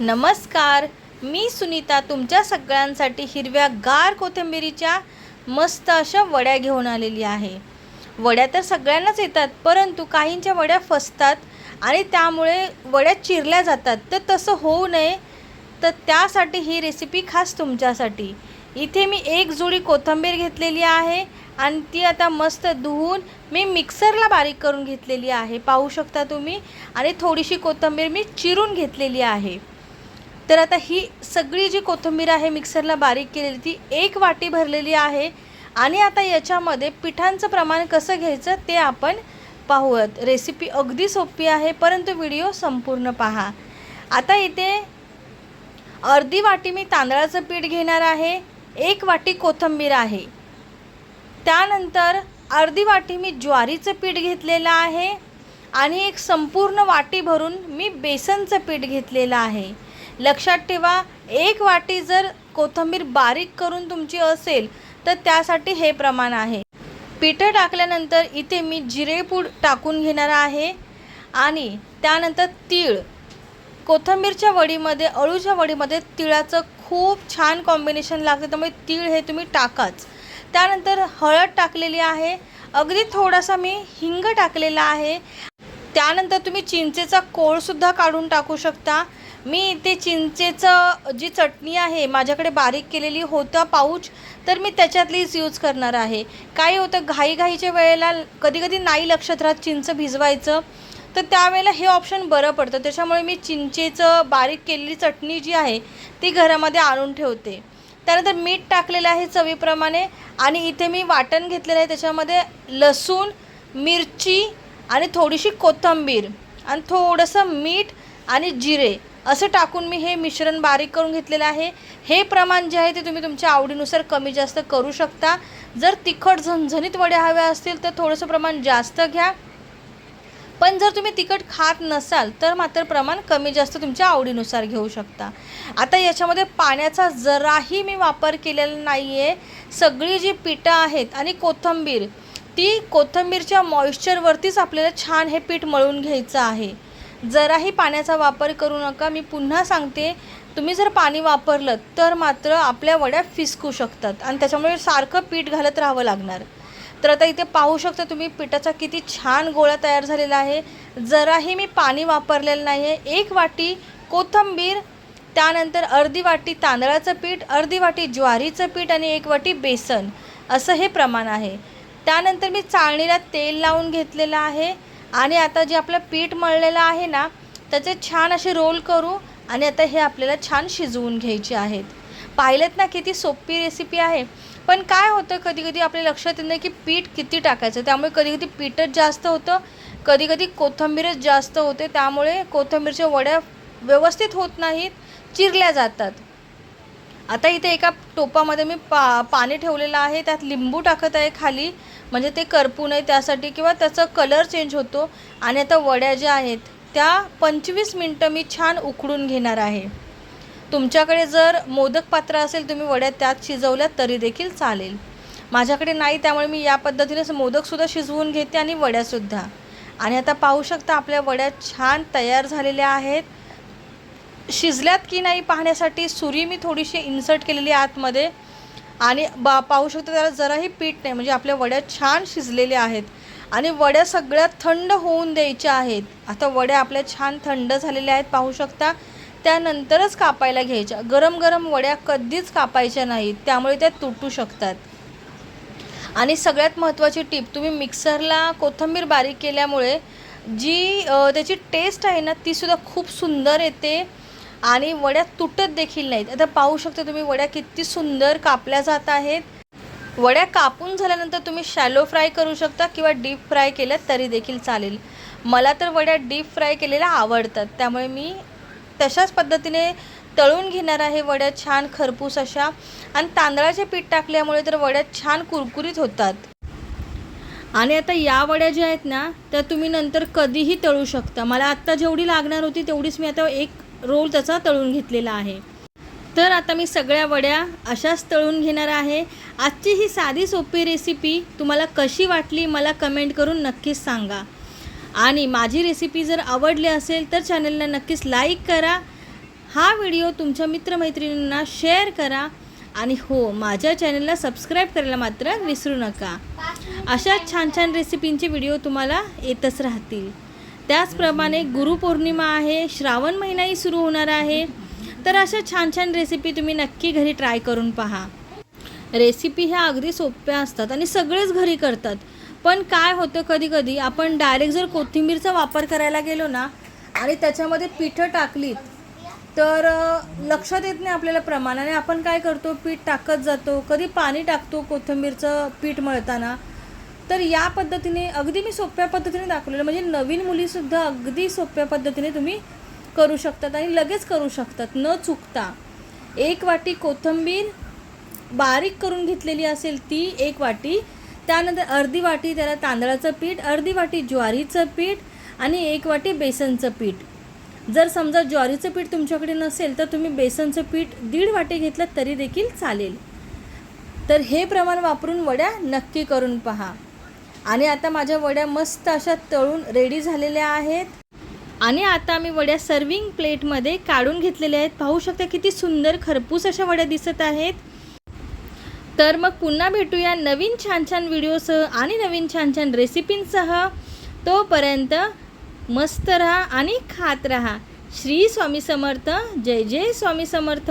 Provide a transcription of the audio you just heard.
नमस्कार. मी सुनीता तुमच्या सगळ्यांसाठी हिरव्या गार कोथिंबिरीच्या मस्त अशा वड्या घेऊन आलेली आहे. वड्या तर सगळ्यांनाच येतात परंतु काहींच्या वड्या फसतात आणि त्यामुळे वड्या चिरल्या जातात. तर तसं होऊ नये तर त्यासाठी ही रेसिपी खास तुमच्यासाठी. इथे मी एक जोडी कोथिंबीर घेतलेली आहे आणि ती आता मस्त धुवून मी मिक्सरला बारीक करून घेतलेली आहे. पाहू शकता तुम्ही. आणि थोडीशी कोथिंबीर मी चिरून घेतलेली आहे. तर आता ही सगळी जी कोथिंबीर आहे मिक्सरला बारीक केलेली ती एक वाटी भरलेली आहे. आणि आता याच्यामध्ये पिठांचं प्रमाण कसं घ्यायचं ते आपण पाहूयात. रेसिपी अगदी सोपी आहे परंतु व्हिडिओ संपूर्ण पहा. आता इथे अर्धी वाटी मी तांदळाचं पीठ घेणार आहे एक वाटी कोथिंबीर आहे. त्यानंतर अर्धी वाटी मी ज्वारीचं पीठ घेतलेलं आहे आणि एक संपूर्ण वाटी भरून मी बेसनचं पीठ घेतलेलं आहे. लक्षात ठेवा एक वाटी जर कोथिंबीर बारीक करून तुमची असेल तर त्यासाठी हे प्रमाण आहे. पिठं टाकल्यानंतर इथे मी जिरेपूड टाकून घेणार आहे आणि त्यानंतर तीळ. कोथिंबीरच्या वडीमध्ये अळूच्या वडीमध्ये तिळाचं खूप छान कॉम्बिनेशन लागतं त्यामुळे तीळ हे तुम्ही टाकाच. त्यानंतर हळद टाकलेली आहे. अगदी थोडासा मी हिंग टाकलेला आहे. त्यानंतर तुम्ही चिंचेचा कोळसुद्धा काढून टाकू शकता. मी ते चिंचेचं जी चटणी आहे माझ्याकडे बारीक केलेली होतं पाऊच तर मी त्याच्यातलीच यूज करणार आहे. काय होतं घाईघाईच्या वेळेला कधी कधी नाही लक्षात राहत चिंच भिजवायचं तर त्यावेळेला हे ऑप्शन बरं पडतं. त्याच्यामुळे मी चिंचेचं बारीक केलेली चटणी जी आहे ती घरामध्ये आणून ठेवते. त्यानंतर मीठ टाकलेलं आहे चवीप्रमाणे आणि इथे मी वाटण घेतलेलं आहे. त्याच्यामध्ये लसूण मिरची आणि थोडीशी कोथिंबीर आणि थोडंसं मीठ आणि जिरे असं टाकून मी हे मिश्रण बारीक करून घेतलेलं आहे. हे प्रमाण जे आहे ते तुम्ही तुमच्या आवडीनुसार कमी जास्त करू शकता. जर तिखट झणझणीत वड्या हव्या असतील तर थोडंसं प्रमाण जास्त घ्या. पण जर तुम्ही तिखट खात नसाल तर मात्र प्रमाण कमी जास्त तुमच्या आवडीनुसार घेऊ शकता. आता याच्यामध्ये पाण्याचा जराही मी वापर केलेला नाही आहे सगळी जी पिठं आहेत आणि कोथिंबीर ती कोथिंबीरच्या मॉइश्चरवरतीच आपल्याला छान हे पीठ मळून घ्यायचं आहे. जराही पाण्याचा वापर करू नका. मी पुन्हा सांगते तुम्ही जर पाणी वापरलं तर मात्र आपल्या वड्या फिसकू शकतात आणि त्याच्यामुळे सारखं पीठ घालत राहावं लागणार. तर आता इथे पाहू शकता तुम्ही पिठाचा किती छान गोळा तयार झालेला आहे. जराही मी पाणी वापरलेलं नाही आहे एक वाटी कोथिंबीर त्यानंतर अर्धी वाटी तांदळाचं पीठ अर्धी वाटी ज्वारीचं पीठ आणि एक वाटी बेसन असं हे प्रमाण आहे. त्यानंतर मी चाळणीला तेल लावून घेतलेलं आहे. आणि आता जे आपलं पीठ मळलेलं आहे ना त्याचे छान असे रोल करू आणि आता हे आपल्याला छान शिजवून घ्यायचे आहेत. पाहिलेत ना किती सोपी रेसिपी आहे. पण काय होतं कधी कधी आपल्या लक्षात येत नाही की पीठ किती टाकायचं. त्यामुळे कधी कधी पीठच जास्त होतं कधी कधी कोथिंबीरच जास्त होते. त्यामुळे कोथिंबीरच्या वड्या व्यवस्थित होत नाहीत चिरल्या जातात. आता इथे एका टोपामध्ये मी पा पाणी ठेवलेलं आहे. त्यात लिंबू टाकत आहे खाली. म्हणजे ते करपू नये त्यासाठी किंवा त्याचा कलर चेंज होतो. आणि आता वड्या ज्या आहेत त्या पंचवीस मिनटं मी छान उकडून घेणार आहे. तुमच्याकडे जर मोदक पात्र असेल तुम्ही वड्या त्यात शिजवल्या तरी देखील चालेल. माझ्याकडे नाही त्यामुळे मी या पद्धतीनेच मोदकसुद्धा शिजवून घेते आणि वड्यासुद्धा आणि आता पाहू शकता आपल्या वड्या छान तयार झालेल्या आहेत. शिजल्यात की नाही पाहण्यासाठी सुरी मी थोडीशी इन्सर्ट केलेली आतमध्ये. आणि बा पाहू शकता त्याला जराही पीठ नाही म्हणजे आपल्या वड्या छान शिजलेल्या आहेत. आणि वड्या सगळ्या थंड होऊन द्यायच्या आहेत. आता वड्या आपल्या छान थंड झालेल्या आहेत पाहू शकता. त्यानंतरच कापायला घ्यायच्या. गरम गरम वड्या कधीच कापायच्या नाहीत त्यामुळे त्या तुटू शकतात. आणि सगळ्यात महत्त्वाची टीप तुम्ही मिक्सरला कोथिंबीर बारीक केल्यामुळे जी त्याची टेस्ट आहे ना तीसुद्धा खूप सुंदर येते. आणि वड्या तुटत देखील नाहीत. आता पाहू शकता तुम्ही वड्या किती सुंदर कापल्या जात आहेत. वड्या कापून झाल्यानंतर तुम्ही शॅलो फ्राय करू शकता किंवा डीप फ्राय केल्या तरी देखील चालेल. मला तर वड्या डीप फ्राय केलेल्या आवडतात. त्यामुळे मी तशाच पद्धतीने तळून घेणार आहे वड्या छान खरपूस अशा. आणि तांदळाचे पीठ टाकल्यामुळे तर वड्या छान कुरकुरीत होतात. आणि आता या वड्या ज्या आहेत ना त्या तुम्ही नंतर कधीही तळू शकता. मला आत्ता जेवढी लागणार होती तेवढीच मी आता एक रोल त्याचा तळून घेतलेला आहे. तर आता मी सगळ्या वड्या अशाच तळून घेणार आहे. आजची ही साधी सोपी रेसिपी तुम्हाला कशी वाटली मला कमेंट करून नक्कीच सांगा. आणि माझी रेसिपी जर आवडली असेल तर चॅनलला नक्कीच लाईक करा. हा व्हिडिओ तुमच्या मित्रमैत्रिणींना शेअर करा. आणि हो माझ्या चॅनलला सबस्क्राईब करायला मात्र विसरू नका. अशा छान छान रेसिपींचे व्हिडिओ तुम्हाला येतच राहतील. त्याचप्रमाणे गुरुपौर्णिमा आहे श्रावण महिनाही सुरू होणार आहे. तर अशा छान छान रेसिपी तुम्ही नक्की घरी ट्राय करून पहा. रेसिपी ह्या अगदी सोप्या असतात आणि सगळेच घरी करतात. पण काय होतं कधी कधी आपण डायरेक्ट जर कोथिंबीरचा वापर करायला गेलो ना आणि त्याच्यामध्ये पिठं टाकलीत तर लक्षात येत नाही आपल्याला प्रमाणाने. आपण काय करतो पीठ टाकत जातो. कधी पाणी टाकतो कोथिंबीरचं पीठ मळताना तर या पद्धतीने अगदी मी सोप्या पद्धतीने दाखवलेलं म्हणजे नवीन मुलीसुद्धा अगदी सोप्या पद्धतीने तुम्ही करू शकतात आणि लगेच करू शकतात न चुकता. एक वाटी कोथिंबीर बारीक करून घेतलेली असेल ती एक वाटी त्यानंतर अर्धी वाटी त्याला तांदळाचं पीठ अर्धी वाटी ज्वारीचं पीठ आणि एक वाटी बेसनचं पीठ. जर समजा ज्वारीचं पीठ तुमच्याकडे नसेल तर तुम्ही बेसनचं पीठ दीड वाटी घेतलं तरी देखील चालेल. तर हे प्रमाण वापरून वड्या नक्की करून पहा. आणि आता माझ्या वड्या मस्त अशा तळून रेडी झालेल्या आहेत. आणि आता मी वड्या सर्विंग प्लेटमध्ये काढून घेतलेल्या आहेत. पाहू शकता किती सुंदर खरपूस अशा वड्या दिसत आहेत. तर मग पुन्हा भेटूया नवीन छान छान व्हिडिओसह आणि नवीन छान छान रेसिपींसह तोपर्यंत मस्त राहा आणि खात राहा. श्री स्वामी समर्थ. जय जय स्वामी समर्थ.